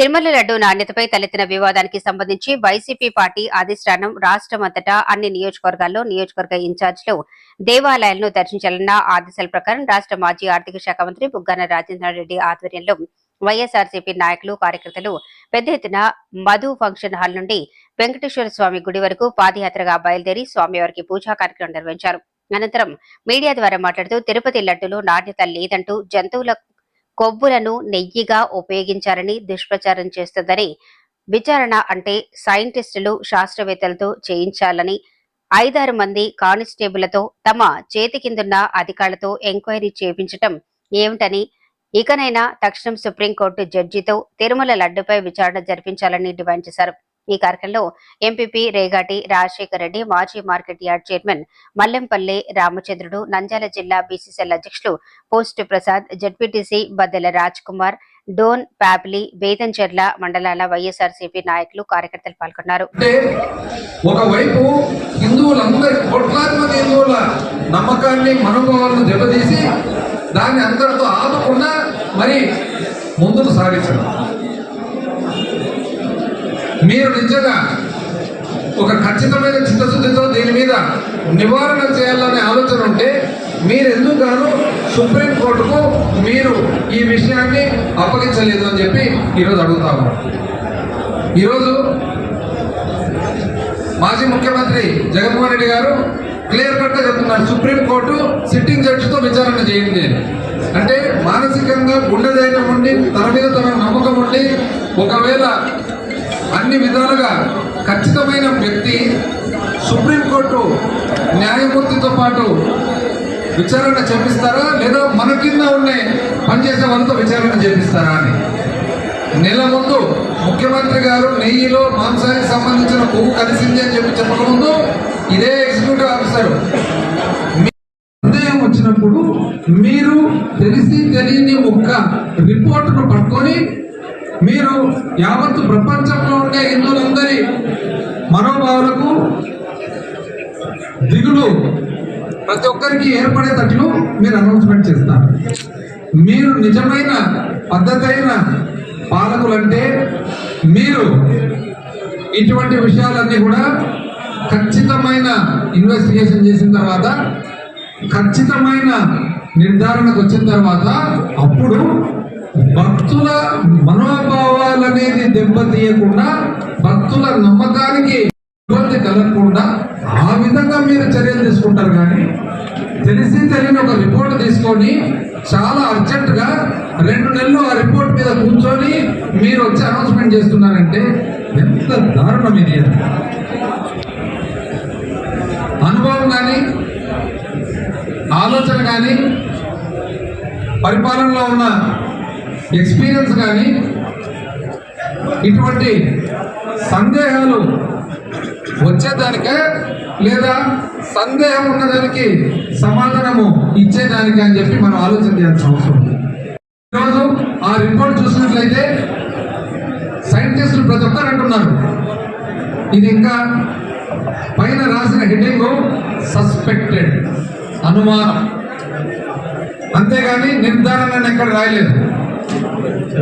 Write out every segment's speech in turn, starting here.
తిరుమల లడ్డు నాణ్యతపై తలెత్తిన వివాదానికి సంబంధించి వైసీపీ పార్టీ అధిష్టానం రాష్ట్రమంతటా అన్ని నియోజకవర్గాల్లో నియోజకవర్గ ఇన్ఛార్జీలు దేవాలయాలను దర్శించాలన్న ఆదేశాల ప్రకారం రాష్ట్ర మాజీ ఆర్థిక శాఖ మంత్రి బుగ్గన రాజేంద్రారెడ్డి ఆధ్వర్యంలో వైఎస్ఆర్సీపీ నాయకులు కార్యకర్తలు పెద్ద ఎత్తున మధు ఫంక్షన్ హాల్ నుండి వెంకటేశ్వర స్వామి గుడి వరకు పాదయాత్రగా బయలుదేరి స్వామివారికి పూజా కార్యక్రమం నిర్వహించారు. అనంతరం మీడియా ద్వారా మాట్లాడుతూ తిరుపతి లడ్డులో నాణ్యత లేదంటూ జంతువుల కొవ్వులను నెయ్యిగా ఉపయోగించారని దుష్ప్రచారం చేస్తుందని విచారణ అంటే సైంటిస్టులు శాస్త్రవేత్తలతో చేయించాలని ఐదారు మంది కానిస్టేబుళ్ళతో తమ చేతి కిందున్న అధికారులతో ఎంక్వైరీ చేయించటం ఏమిటని ఇకనైనా తక్షణం సుప్రీంకోర్టు జడ్జితో తిరుమల లడ్డుపై విచారణ జరిపించాలని డిమాండ్ చేశారు. ఈ కార్యక్రమంలో ఎంపీపీ రేగాటి రాజశేఖర్ రెడ్డి మాజీ మార్కెట్ యార్డ్ చైర్మన్ మల్లెంపల్లి రామచంద్రుడు నంద్యాల జిల్లా బీసీసీఎల్ అధ్యక్షులు పోస్ట్ ప్రసాద్ జడ్పీటీసీ బద్దెల రాజ్ కుమార్ డోన్ ప్యాబ్లీ బేదంచెర్ల మండలాల వైఎస్ఆర్సీపీ నాయకులు కార్యకర్తలు పాల్గొన్నారు. ఒకవైపు హిందువులందరి కోట్లాది మంది హిందువుల నమ్మకాన్ని మనోభావాలను దెబ్బతీసి దాన్ని అందరితో ఆపకుండా మరి ముందుకు సాగించడం. మీరు నిజంగా ఒక ఖచ్చితమైన చిత్తశుద్ధితో దీని మీద నివారణ చేయాలనే ఆలోచన ఉంటే మీరు ఎందుకు గాను సుప్రీంకోర్టుకు మీరు ఈ విషయాన్ని అప్పగించలేదు అని చెప్పి ఈరోజు అడుగుతాము ఈరోజు మాజీ ముఖ్యమంత్రి జగన్మోహన్ రెడ్డి గారు క్లియర్ కట్గా చెప్తున్నారు. సుప్రీంకోర్టు సిట్టింగ్ జడ్జితో విచారణ చేయండి అంటే మానసికంగా గుండె ధైర్యం ఉండి తన మీద తన నమ్మకం ఉండి ఒకవేళ అన్ని విధాలుగా ఖచ్చితమైన వ్యక్తి సుప్రీంకోర్టు న్యాయమూర్తితో పాటు విచారణ చేపిస్తారా? లేదా మన కింద ఉండే పనిచేసే వాళ్ళతో విచారణ చేపిస్తారా అని. నెల ముందు ముఖ్యమంత్రి గారు నెయ్యిలో మాంసానికి సంబంధించిన కొవ్వు కలిసింది అని చెప్పి చెప్పకముందు ఇదే ఎగ్జిక్యూటివ్ ఆఫీసర్. సందేహం వచ్చినప్పుడు మీరు తెలిసి తెలియని ఒక్క రిపోర్టును పట్టుకొని మీరు యావత్తు ప్రపంచంలో ఉండే హిందువులందరి మనోభావాలకు దిగులు ప్రతి ఒక్కరికి ఏర్పడేటట్లు మీరు అనౌన్స్మెంట్ చేస్తారు మీరు నిజమైన పద్ధతైన పాలకులంటే మీరు ఇటువంటి విషయాలన్నీ కూడా ఖచ్చితమైన ఇన్వెస్టిగేషన్ చేసిన తర్వాత ఖచ్చితమైన నిర్ధారణకు వచ్చిన తర్వాత అప్పుడు భక్తుల మనో అనేది దెబ్బతీయకుండా భక్తుల నమ్మకానికి ఇబ్బంది కలగకుండా ఆ విధంగా మీరు చర్యలు తీసుకుంటారు కానీ తెలిసి తెలియని ఒక రిపోర్ట్ తీసుకొని చాలా అర్జెంట్గా రెండు నెలలు ఆ రిపోర్ట్ మీద కూర్చొని మీరు వచ్చి అనౌన్స్మెంట్ చేస్తున్నారంటే ఎంత దారుణం ఇది. అనుభవం కానీ ఆలోచన కానీ పరిపాలనలో ఉన్న ఎక్స్పీరియన్స్ కానీ ఇటువంటి సందేహాలు వచ్చేదానికే లేదా సందేహం ఉన్నదానికి సమాధానము ఇచ్చేదానికి అని చెప్పి మనం ఆలోచన చేయాల్సిన అవసరం ఉంది. ఈరోజు ఆ రిపోర్ట్ చూసినట్లయితే సైంటిస్టులు ప్రతి ఒక్కరు అంటున్నారు. ఇది ఇంకా పైన రాసిన హెడ్డింగ్ సస్పెక్టెడ్ అనుమానం. అంతేగాని నిర్ధారణ అని ఎక్కడ రాయలేదు.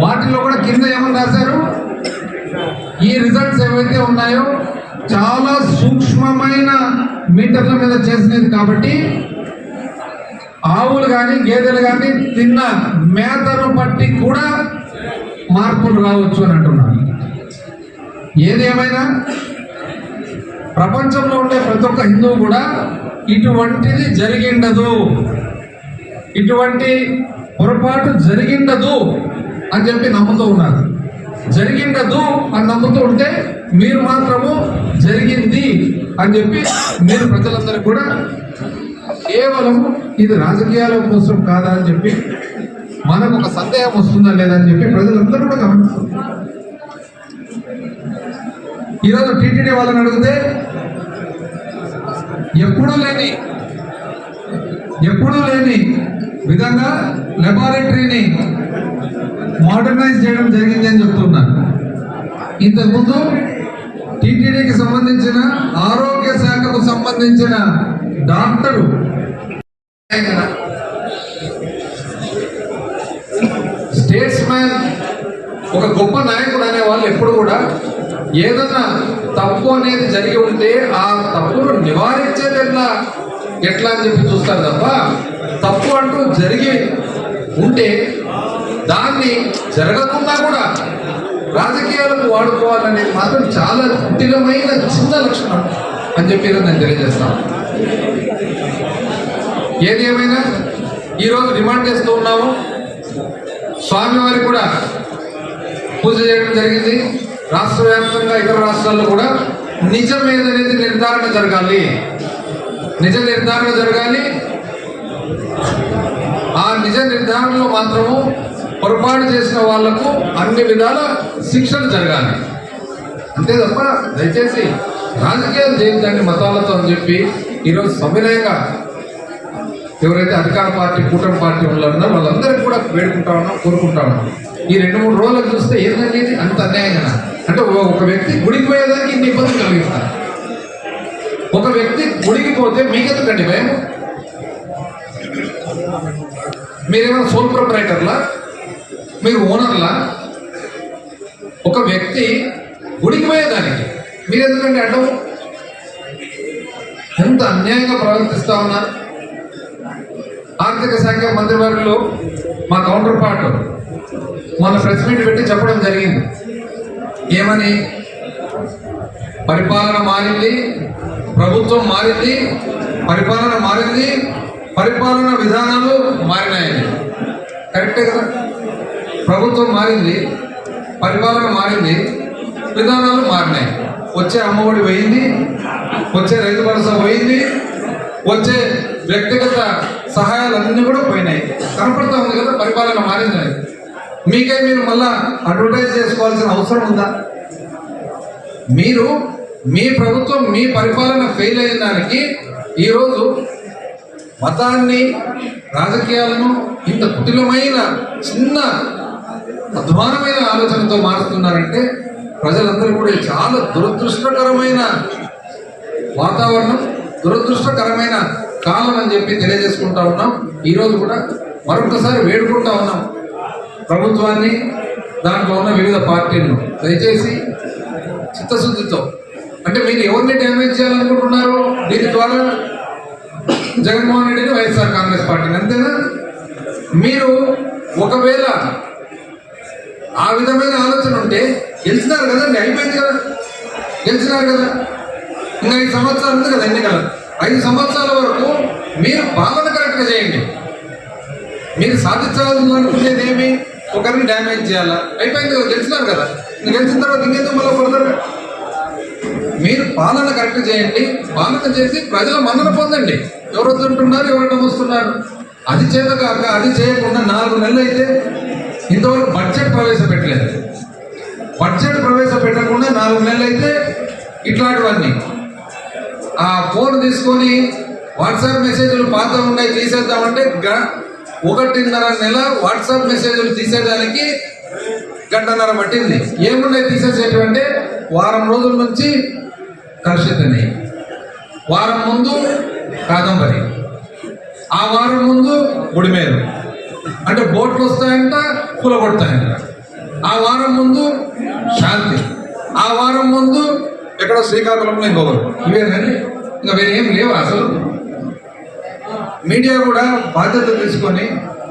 వాటిలో కూడా కింద ఏమని రాశారు? ఈ రిజల్ట్స్ ఏవైతే ఉన్నాయో చాలా సూక్ష్మమైన మీటర్ల మీద చేసినది కాబట్టి ఆవులు కానీ గేదెలు కానీ తిన్న మేతను బట్టి కూడా మార్పులు రావచ్చు అని అంటున్నాను ఏదేమైనా ప్రపంచంలో ఉండే ప్రతి ఒక్క హిందువు కూడా ఇటువంటిది జరిగిండదు. ఇటువంటి పొరపాటు జరిగిండదు అని చెప్పి నమ్ముతూ ఉన్నారు. జరిగిండదు అని నమ్ముతూ ఉంటే మీరు మాత్రము జరిగింది అని చెప్పి మీరు ప్రజలందరూ కూడా కేవలం ఇది రాజకీయాల కోసం కాదా అని చెప్పి మనకు ఒక సందేహం వస్తుందా లేదా అని చెప్పి ప్రజలందరూ కూడా గమనిస్తున్నారు ఈరోజు టీటీడీ వాళ్ళని అడిగితే ఎప్పుడూ లేని ఎప్పుడూ లేని విధంగా లెబారెటరీని మోడర్నైజ్ చేయడం జరిగింది అని చెప్తున్నారు. ఇంతకుముందు టీటీడీకి సంబంధించిన ఆరోగ్య శాఖకు సంబంధించిన డాక్టరు స్టేట్స్ మ్యాన్ ఒక గొప్ప నాయకుడు అనే వాళ్ళు ఎప్పుడు కూడా ఏదైనా తప్పు అనేది జరిగి ఉంటే ఆ తప్పును నివారించేది ఎట్లా ఎట్లా అని చెప్పి చూస్తారు తప్ప తప్పు అంటూ జరిగి ఉంటే దాన్ని జరగకుండా కూడా రాజకీయాలకు వాడుకోవాలనేది మాత్రం చాలా కుటిలమైన చిన్న లక్షణం అని చెప్పి నేను తెలియజేస్తాను. ఏది ఏమైనా ఈరోజు డిమాండ్ చేస్తూ ఉన్నాము. స్వామివారి కూడా పూజ చేయడం జరిగింది. రాష్ట్ర వ్యాప్తంగా ఇతర రాష్ట్రాల్లో కూడా నిజం ఏదనేది నిర్ధారణ జరగాలి. నిజ నిర్ధారణ జరగాలి. ఆ నిజ నిర్ధారణలో మాత్రము పొరపాటు చేసిన వాళ్ళకు అన్ని విధాల శిక్షలు జరగాలి. అంతే తప్ప దయచేసి రాజకీయాలు చేయించండి మతాలతో అని చెప్పి ఈరోజు సవినయంగా ఎవరైతే అధికార పార్టీ కూటమి పార్టీ ఉన్నారో వాళ్ళందరికీ కూడా వేడుకుంటా ఉన్నాం కోరుకుంటా ఉన్నాం. ఈ రెండు మూడు రోజులు చూస్తే ఏంటంటే ఇది అంత అన్యాయంగా అంటే ఒక వ్యక్తి గుడికి పోయేదానికి ఇన్ని ఇబ్బంది కలిగిస్తారు. ఒక వ్యక్తి గుడికి పోతే మీకెందుకండి భయం? మీరేమైనా సోల్ ప్రొపరేటర్లా? మీరు ఓనర్లా? ఒక వ్యక్తి గుడికి పోయేదానికి మీరు ఎందుకంటే అడ్డం ఎంత అన్యాయంగా ప్రవర్తిస్తా ఉన్నారు? ఆర్థిక శాఖ మంత్రివర్యులు మా కౌంటర్ పార్ట్ మన ప్రెస్ మీట్ పెట్టి చెప్పడం జరిగింది. ఏమని? పరిపాలన మారింది ప్రభుత్వం మారింది పరిపాలన మారింది పరిపాలన విధానాలు మారినాయని కరెక్టే కదా? ప్రభుత్వం మారింది పరిపాలన మారింది విధానాలు మారినాయి. వచ్చే అమ్మఒడి పోయింది వచ్చే రైతు భరోసా పోయింది వచ్చే వ్యక్తిగత సహాయాలన్నీ కూడా పోయినాయి. కనపడతా ఉంది కదా పరిపాలన మారిందని. మీకే మీరు మళ్ళా అడ్వర్టైజ్ చేసుకోవాల్సిన అవసరం ఉందా? మీరు మీ ప్రభుత్వం మీ పరిపాలన ఫెయిల్ అయిన దానికి ఈరోజు మతాన్ని రాజకీయాలను ఇంత కుటిలమైన చిన్న అధ్వానమైన ఆలోచనతో మారుతున్నారంటే ప్రజలందరూ కూడా చాలా దురదృష్టకరమైన వాతావరణం దురదృష్టకరమైన కాలం అని చెప్పి తెలియజేసుకుంటా ఉన్నాం. ఈరోజు కూడా మరొకసారి వేడుకుంటా ఉన్నాం ప్రభుత్వాన్ని దాంట్లో ఉన్న వివిధ పార్టీలను. దయచేసి చిత్తశుద్ధితో. అంటే మీరు ఎవరిని డ్యామేజ్ చేయాలనుకుంటున్నారు దీని ద్వారా జగన్మోహన్ రెడ్డిని వైఎస్ఆర్ కాంగ్రెస్ పార్టీని. అంతేనా? మీరు ఒకవేళ ఆ విధమైన ఆలోచన ఉంటే గెలిచినారు కదండి అయిపోయింది కదా? గెలిచినారు కదా? ఇంకా ఐదు సంవత్సరాలు ఉంది కదా ఎన్నికలు. ఐదు సంవత్సరాల వరకు మీరు పాలన కరెక్ట్గా చేయండి. మీరు సాధించాలనుకునేది ఏమి? ఒకరిని డ్యామేజ్ చేయాలా? అయిపోయింది కదా గెలిచినారు కదా. గెలిచిన తర్వాత ఇంకెందుకు మళ్ళీ కొడతారు? మీరు పాలన కరెక్ట్ చేయండి. పాలన చేసి ప్రజల మన్నన పొందండి. ఎవరు వస్తుంటున్నారు ఎవరు వస్తున్నారు అది చేత కాక అది చేయకుండా నాలుగు నెలలు అయితే ఇంతవరకు బడ్జెట్ ప్రవేశపెట్టలేదు. బడ్జెట్ ప్రవేశపెట్టకుండా నాలుగు నెలలు అయితే ఇట్లాంటివన్నీ. ఆ ఫోన్ తీసుకొని వాట్సాప్ మెసేజ్లు పాత ఉన్నాయి తీసేద్దామంటే గ- ఒకటిన్నర నెల వాట్సాప్ మెసేజ్లు తీసేయడానికి గంటన్నర పట్టింది. ఏమున్నాయి తీసేసేటువంటి వారం రోజుల నుంచి కలుషితని వారం ముందు కాదంబరి. ఆ వారం ముందు గుడిమేరు అంటే బోట్లు వస్తాయంట కూలగొడతాయంట. ఆ వారం ముందు శాంతి. ఆ వారం ముందు ఎక్కడో శ్రీకాకుళంలో ఇంకొకరు ఇవేనండి ఇంకా వేరేం లేవు అసలు? మీడియా కూడా బాధ్యత తీసుకొని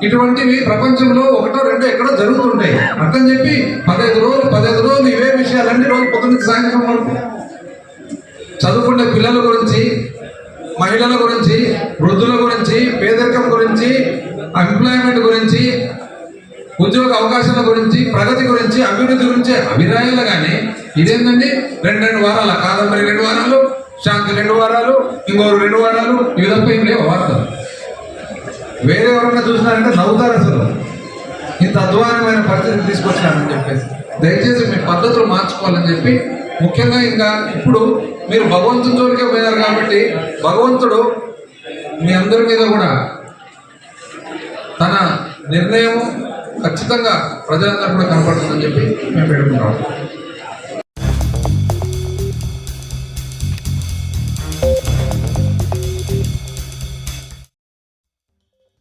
ఇటువంటివి ప్రపంచంలో ఒకటో రెండో ఎక్కడో జరుగుతుంటాయి అర్థం చెప్పి పదహైదు రోజులు పదహైదు రోజులు ఇవే విషయాలన్నీ రోజు పొద్దున్న సాయంత్రం వరకు. చదువుకునే పిల్లల గురించి మహిళల గురించి వృద్ధుల గురించి పేదరికం గురించి ఎంప్లాయ్మెంట్ గురించి ఉద్యోగ అవకాశాల గురించి ప్రగతి గురించి అభివృద్ధి గురించి అభిప్రాయాలు కానీ ఇదేంటండి రెండు రెండు వారాల కాదంబరి రెండు వారాలు శాంతి రెండు వారాలు ఇంకొకరు రెండు వారాలు ఇవి తప్ప ఏం లేవు వార్తలు. వేరే ఎవరన్నా చూసినారంటే నవ్వుతారు అసలు. ఇంత అధ్వానమైన పరిస్థితి తీసుకొచ్చినారని చెప్పేసి. దయచేసి మీ పద్ధతులు మార్చుకోవాలని చెప్పి ముఖ్యంగా ఇంకా ఇప్పుడు మీరు భగవంతుని జోలికే కాబట్టి భగవంతుడు మీ అందరి మీద కూడా తన నిర్ణయం ఖచ్చితంగా ప్రజలందరూ కూడా కనపడుతుందని చెప్పి మేము పెట్టుకుంటాం.